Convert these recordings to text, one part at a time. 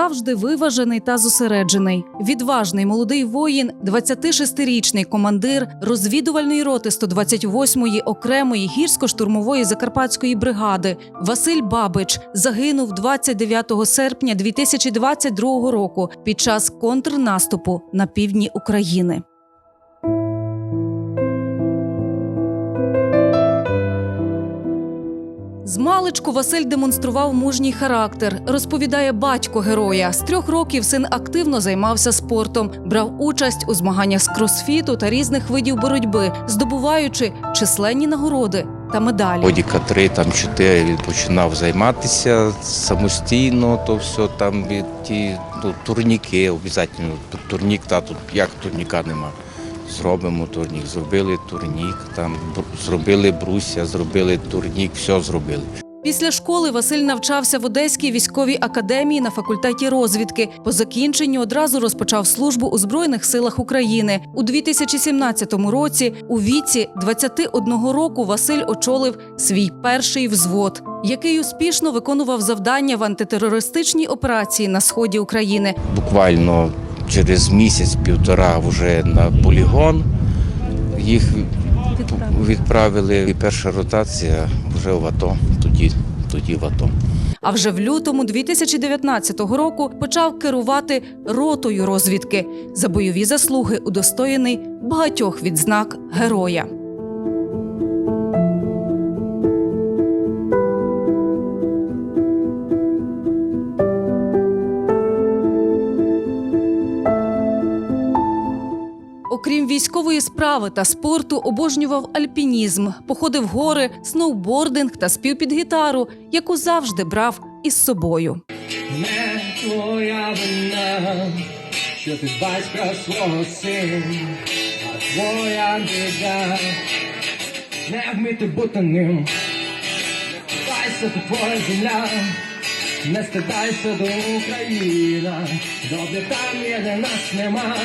завжди виважений та зосереджений. Відважний молодий воїн, 26-річний командир розвідувальної роти 128-ї окремої гірсько-штурмової закарпатської бригади Василь Бабич загинув 29 серпня 2022 року під час контрнаступу на півдні України. Змалечку Василь демонстрував мужній характер, розповідає батько героя. З трьох років син активно займався спортом, брав участь у змаганнях з кросфіту та різних видів боротьби, здобуваючи численні нагороди та медалі. Годіка 3, там 4 він починав займатися самостійно, то все там ті ну, турніки, обов'язково турнік, та тут як турніка нема. Зробимо турнік, зробили турнік, там зробили бруся, зробили турнік, все зробили. Після школи Василь навчався в Одеській військовій академії на факультеті розвідки. По закінченню одразу розпочав службу у Збройних силах України. У 2017 році, у віці 21 року, Василь очолив свій перший взвод, який успішно виконував завдання в антитерористичній операції на сході України. Буквально через місяць-півтора вже на полігон їх відправили. І перша ротація вже в АТО, тоді, тоді в АТО. А вже в лютому 2019 року почав керувати ротою розвідки за бойові заслуги, удостоєний багатьох відзнак героя. Окрім військової справи та спорту, обожнював альпінізм, походив гори, сноубординг та спів під гітару, яку завжди брав із собою. Не твоя вина, що ти батька свого сина, а твоя біда, не вміти бути ним. Байся ти твоя земля, не стидайся до Україна, добре там є, де нас нема,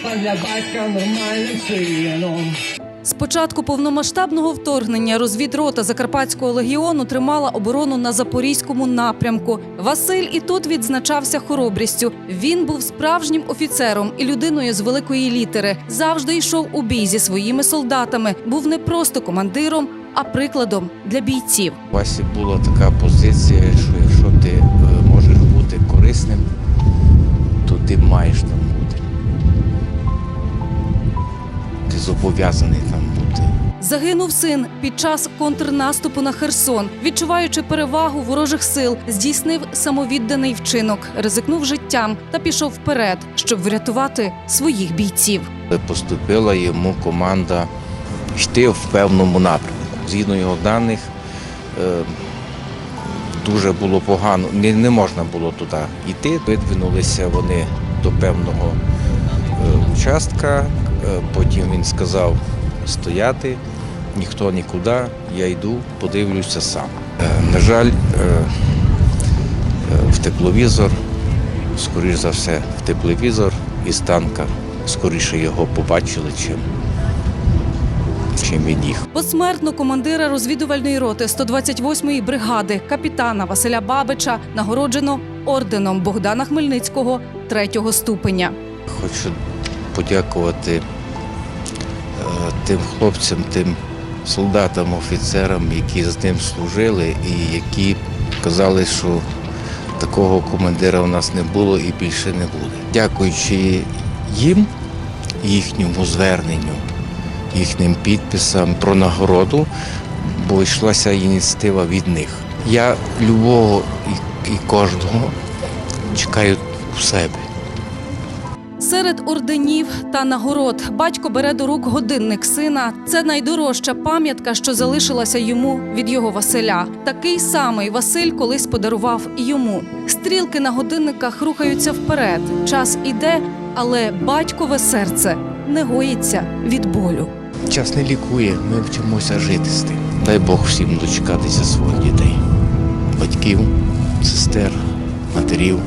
стань для батька нормальним сином. З початку повномасштабного вторгнення розвідрота Закарпатського легіону тримала оборону на запорізькому напрямку. Василь і тут відзначався хоробрістю. Він був справжнім офіцером і людиною з великої літери. Завжди йшов у бій зі своїми солдатами. Був не просто командиром, а прикладом для бійців. У Васі була така позиція, що зобов'язаний там бути. Загинув син під час контрнаступу на Херсон, відчуваючи перевагу ворожих сил, здійснив самовідданий вчинок, ризикнув життям та пішов вперед, щоб врятувати своїх бійців. Поступила йому команда йти в певному напрямку. Згідно його даних, е, дуже було погано, не, не можна було туди йти. Видвинулися вони до певного е, участка. Е, Потім він сказав стояти, ніхто нікуди, я йду, подивлюся сам. Е, На жаль, е, в тепловізор, скоріш за все, в тепловізор із танка скоріше його побачили, чим, чим він їх. Посмертно командира розвідувальної роти 128-ї бригади капітана Василя Бабича нагороджено орденом Богдана Хмельницького третього ступеня. Хочу подякувати тим хлопцям, тим солдатам, офіцерам, які з ним служили і які казали, що такого командира у нас не було і більше не буде. Дякуючи їм, їхньому зверненню, їхнім підписам про нагороду, бо йшлася ініціатива від них. Я любого і, кожного чекаю у себе. Серед орденів та нагород батько бере до рук годинник сина. Це найдорожча пам'ятка, що залишилася йому від його Василя. Такий самий Василь колись подарував йому. Стрілки на годинниках рухаються вперед. Час іде, але батькове серце не гоїться від болю. Час не лікує, ми вчимося жити з тим. Дай Бог всім дочекатися своїх дітей, батьків, сестер, матерів,